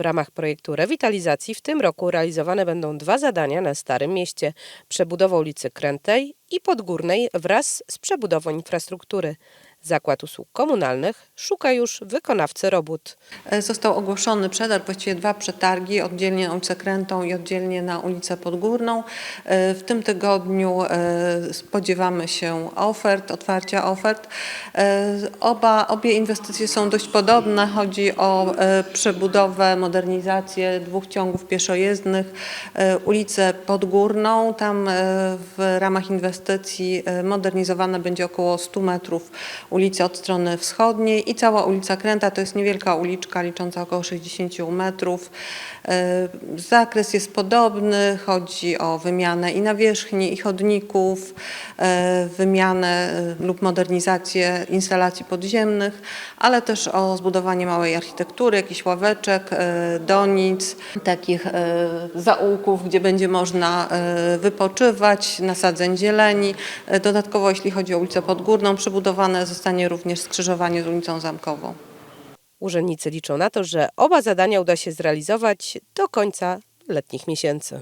ramach projektu rewitalizacji w tym roku realizowane będą dwa zadania na Starym Mieście. Przebudowa ulicy Krętej i Podgórnej wraz z przebudową infrastruktury. Zakład Usług Komunalnych szuka już wykonawcy robót. E, Został ogłoszony przetarg, właściwie dwa przetargi, oddzielnie na ulicę Krętą i oddzielnie na ulicę Podgórną. E, W tym tygodniu e, spodziewamy się ofert, otwarcia ofert. Oba, obie inwestycje są dość podobne. Chodzi o przebudowę, modernizację dwóch ciągów pieszojezdnych, ulicę Podgórną. Tam w ramach inwestycji modernizowane będzie około 100 metrów ulicy od strony wschodniej i cała ulica Kręta to jest niewielka uliczka licząca około 60 metrów. E, Zakres jest podobny, chodzi o wymianę i nawierzchni, i chodników, e, wymianę e, lub modernizację instalacji podziemnych, ale też o zbudowanie małej architektury, jakichś ławeczek, donic, takich zaułków, gdzie będzie można wypoczywać, nasadzeń zieleni. Dodatkowo, jeśli chodzi o ulicę Podgórną, przebudowane zostanie również skrzyżowanie z ulicą Zamkową. Urzędnicy liczą na to, że oba zadania uda się zrealizować do końca letnich miesięcy.